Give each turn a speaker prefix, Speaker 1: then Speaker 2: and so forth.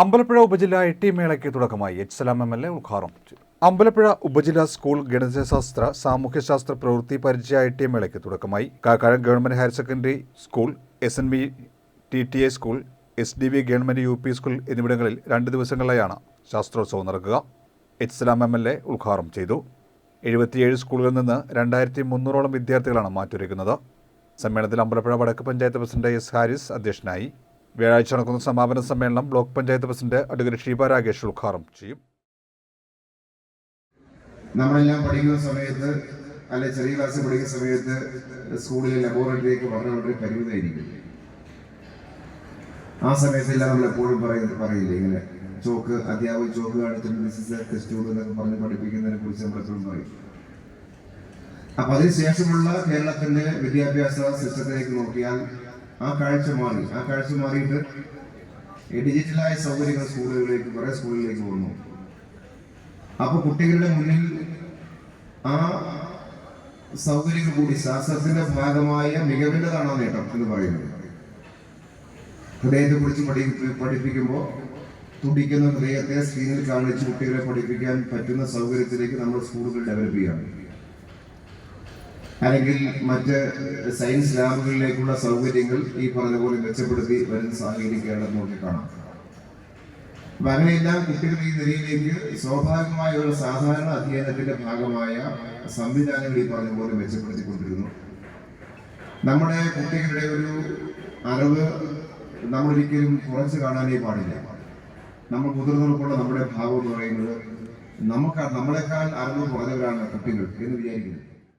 Speaker 1: അമ്പലപ്പുഴ ഉപജില്ല I T മേളയ്ക്ക് തുടക്കമായി. H Salam M L A ഉദ്ഘാടനം അമ്പലപ്പുഴ ഉപജില്ല സ്കൂൾ ഗണിതശാസ്ത്ര സാമൂഹ്യശാസ്ത്ര പ്രവൃത്തി പരിചയ ഐ ടി മേളയ്ക്ക് തുടക്കമായി. Kakkazham government higher secondary school S N B T T A school S D B government U P school എന്നിവിടങ്ങളിൽ രണ്ട് ദിവസങ്ങളിലായാണ് ശാസ്ത്രോത്സവം നടക്കുക. H Salam M L A ഉദ്ഘാടനം ചെയ്തു. എഴുപത്തിയേഴ് സ്കൂളുകളിൽ നിന്ന് രണ്ടായിരത്തി മുന്നൂറോളം വിദ്യാർത്ഥികളാണ് മാറ്റൊരുക്കുന്നത് സമ്മേളനത്തിൽ അമ്പലപ്പുഴ വടക്ക് പഞ്ചായത്ത് പ്രസിഡന്റ് എസ്. ഹാരിസ് അധ്യക്ഷനായി. വ്യാഴാഴ്ച നടക്കുന്ന സമാപന സമ്മേളനം block panchayat president advocate Sheeba Rakesh ഉദ്ഘാടനം ചെയ്യും.
Speaker 2: നമ്മളെല്ലാം പഠിക്കുന്ന സമയത്ത് അല്ലെ ചെറിയ ക്ലാസ് പഠിക്കുന്ന സമയത്ത് സ്കൂളിലെ ലബോറട്ടറിയിലേക്ക് വളരെ വളരെ പരിമിതമായിരിക്കും. ആ സമയത്തെല്ലാം നമ്മൾ എപ്പോഴും പറയുന്നത് പറയില്ലേ ഇങ്ങനെ ചോക്ക് അധ്യാപക ചോക്ക് കാണിച്ചിട്ട് ദിസ് ടെസ്റ്റ് എന്നൊക്കെ പറഞ്ഞ് പഠിപ്പിക്കുന്നതിനെ കുറിച്ച് നമ്മൾ എപ്പോഴും പറയും. അപ്പൊ അതിനുശേഷമുള്ള കേരളത്തിന്റെ വിദ്യാഭ്യാസ സിസ്റ്റത്തിലേക്ക് നോക്കിയാൽ ആ കാഴ്ച മാറി. ആ കാഴ്ച മാറിയിട്ട് ഈ ഡിജിറ്റലായ സൗകര്യങ്ങൾ സ്കൂളുകളിലേക്ക് കുറെ സ്കൂളിലേക്ക് വന്നു. അപ്പൊ കുട്ടികളുടെ മുന്നിൽ ആ സൗകര്യങ്ങൾ കൂടി ശാസ്ത്രത്തിന്റെ ഭാഗമായ മികവിന്റെതാണോ നേട്ടം എന്ന് പറയുന്നത്. ഹൃദയത്തെ കുറിച്ച് പഠി പഠിപ്പിക്കുമ്പോൾ തുടിക്കുന്ന ഹൃദയത്തെ സ്ക്രീനിൽ കാണിച്ച് കുട്ടികളെ പഠിപ്പിക്കാൻ പറ്റുന്ന സൗകര്യത്തിലേക്ക് നമ്മൾ സ്കൂളുകൾ ഡെവലപ്പ് ചെയ്യുകയാണ്. അല്ലെങ്കിൽ മറ്റ് സയൻസ് ലാബുകളിലേക്കുള്ള സൗകര്യങ്ങൾ ഈ പറഞ്ഞ പോലെ മെച്ചപ്പെടുത്തി വരുന്ന സാഹചര്യം കേരളം നോക്കി കാണാം അപ്പൊ അങ്ങനെയെല്ലാം കുട്ടികൾ ഈ നിലയിലേക്ക് സ്വാഭാവികമായ ഒരു സാധാരണ അധ്യയനത്തിന്റെ ഭാഗമായ സംവിധാനങ്ങൾ ഈ പറഞ്ഞ പോലെ മെച്ചപ്പെടുത്തിക്കൊണ്ടിരുന്നു. നമ്മുടെ കുട്ടികളുടെ ഒരു അറിവ് നമ്മളൊരിക്കലും കുറച്ച് കാണാനേ പാടില്ല. നമ്മൾ മുതിർന്നവർക്കുള്ള നമ്മുടെ ഭാവം എന്ന് പറയുന്നത് നമുക്ക് നമ്മളെക്കാൾ അറിവ് കുറഞ്ഞവരാണ് കുട്ടികൾ എന്ന് വിചാരിക്കുന്നത്